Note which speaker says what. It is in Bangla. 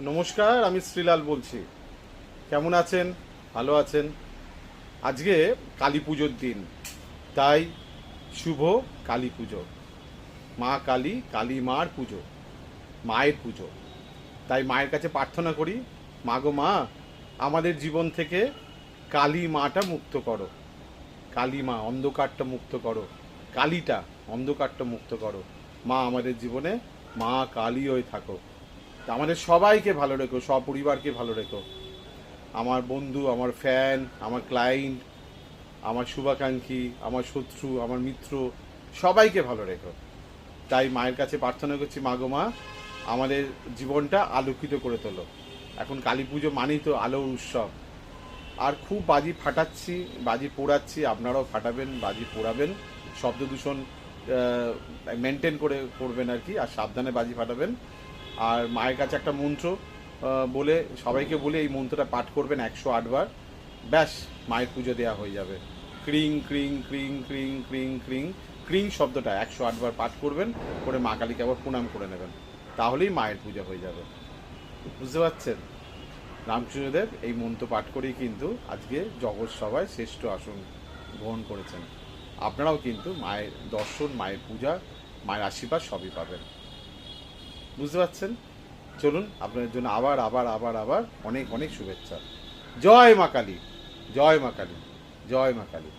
Speaker 1: নমস্কার, আমি শ্রীলাল বলছি। কেমন আছেন? ভালো আছেন? আজকে কালী পুজোর দিন, তাই শুভ কালী পুজো। মা কালী কালী মার পুজো, মায়ের পুজো। তাই মায়ের কাছে প্রার্থনা করি, মা গো মা, আমাদের জীবন থেকে কালী মাটা মুক্ত করো। কালী মা, অন্ধকারটা মুক্ত করো। কালীটা, অন্ধকারটা মুক্ত করো। মা, আমাদের জীবনে মা কালী হয়ে থাকো। আমাদের সবাইকে ভালো রেখো সপরিবারকে ভালো রেখো। আমার বন্ধু, আমার ফ্যান আমার ক্লায়েন্ট আমার শুভাকাঙ্ক্ষী, আমার শত্রু, আমার মিত্র, সবাইকে ভালো রেখো। তাই মায়ের কাছে প্রার্থনা করছি, মা গো মা, আমাদের জীবনটা আলোকিত করে তোলো। এখন কালী পুজো মানেই তো আলোর উৎসব। আর খুব বাজি ফাটাচ্ছি, বাজি পোড়াচ্ছি, আপনারাও ফাটাবেন, বাজি পোড়াবেন, শব্দ দূষণ মেনটেন করে করবেন আর কি, আর সাবধানে বাজি ফাটাবেন। আর মায়ের কাছে একটা মন্ত্র বলে, সবাইকে বলে এই মন্ত্রটা পাঠ করবেন একশো আটবার ব্যাস, মায়ের পুজো দেওয়া হয়ে যাবে। ক্রিং ক্রিং ক্রিং ক্রিং ক্রিং ক্রিং ক্রিং শব্দটা একশো আটবার পাঠ করবেন, করে মা কালীকে আবার প্রণাম করে নেবেন। তাহলেই মায়ের পুজো হয়ে যাবে। বুঝতে পারছেন? রামকৃষ্ণদেব এই মন্ত্র পাঠ করেই কিন্তু আজকে জগৎ সভায় শ্রেষ্ঠ আসন গ্রহণ করেছেন। আপনারাও কিন্তু মায়ের দর্শন, মায়ের পূজা, মায়ের আশীর্বাদ সবই পাবেন। বুঝতে পারছেন? চলুন, আপনাদের জন্য আবার আবার আবার আবার অনেক অনেক শুভেচ্ছা। জয় মা কালী, জয় মা কালী, জয় মা কালী।